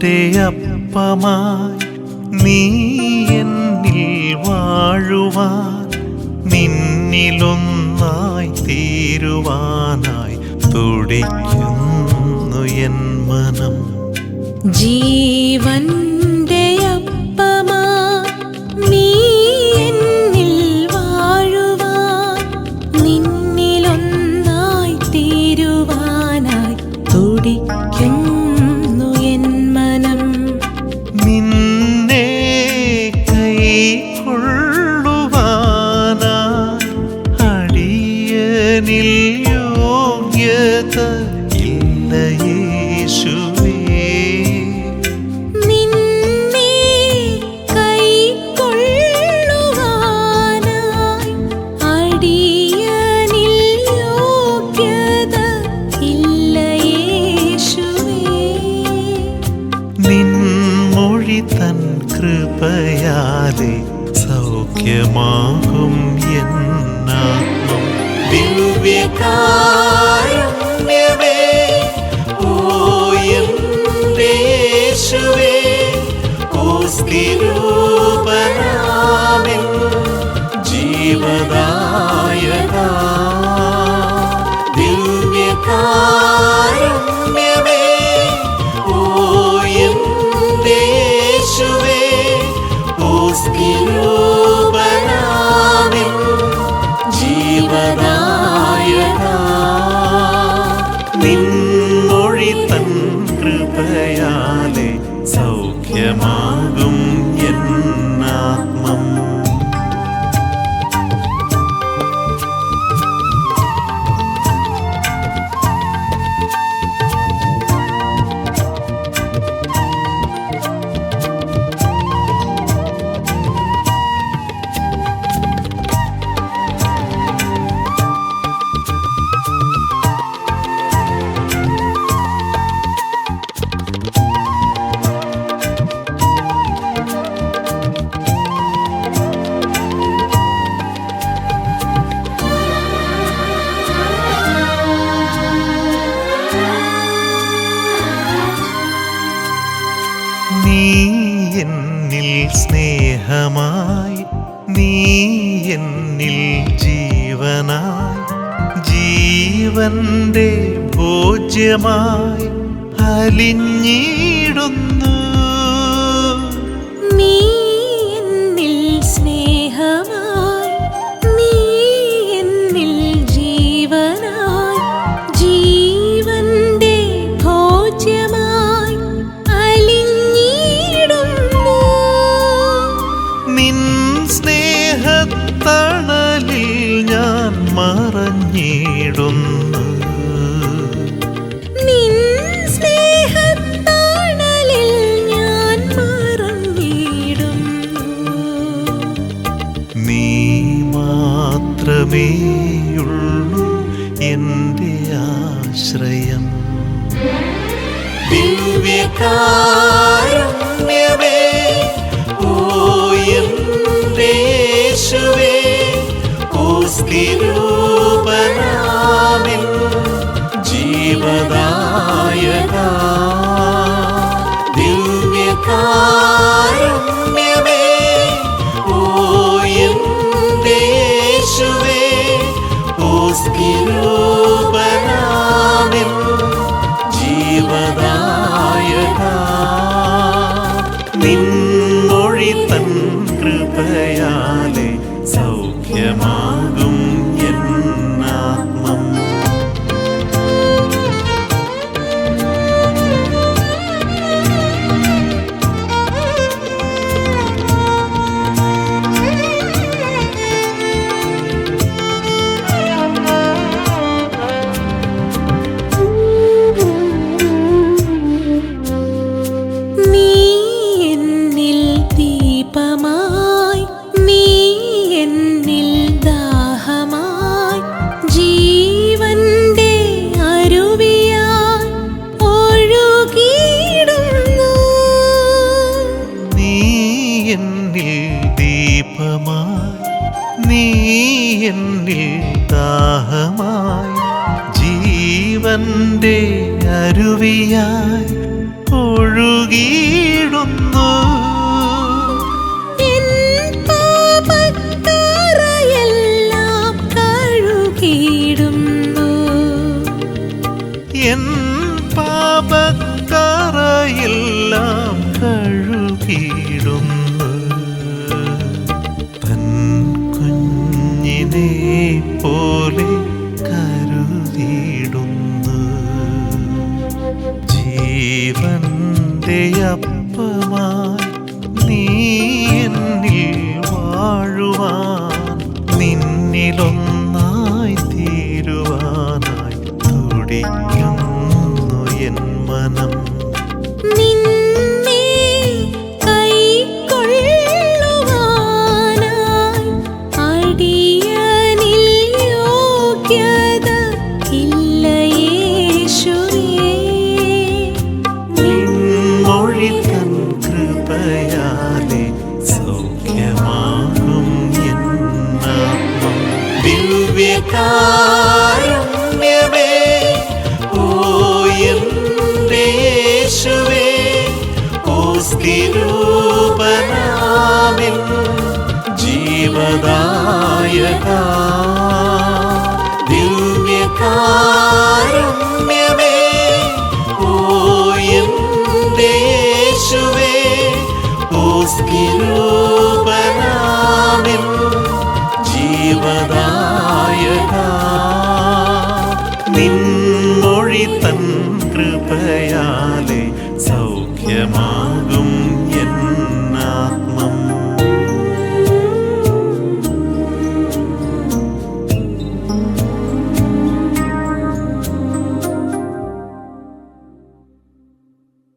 നിന്റെ അപ്പമായി നീ എന്നിൽ വാഴുവാൻ നിന്നിലൊന്നായി തീരുവാനായി തുടിക്കുന്നു എൻ മനം. ജീവന്റെ അപ്പമാ നീ എന്നിൽ നിന്നിലൊന്നായി തീരുവാനായി കൃപയാതെ സൗഖ്യമാകും എന്നാമം ദിവ്യകാരുണ്യമേ ഓ യേശുവേ ഓ സ്ഥിരോ ഹൃദയമായി അലിഞ്ഞിടുന്നു. നീ ദിവ്യകാരുണ്യമേ ഓ യേശുവേ ഓ സ്ഥിരൂപനാമിൻ ജീവദായകാ. ജീവന്റെ നീ എന്നിൽ വാഴുവാൻ നിന്നിലൊന്നായി ഓ സ്ഥിരൂപനാമിൻ ജീവദായക. ദിവ്യകാരുണ്യമേ ഓ എന്റെ യേശുവേ ഓ സ്ഥിരൂപനാമിൻ ജീവദായക. നിൻമൊഴി തൻ കൃപയാലെ സൗഖ്യമാകും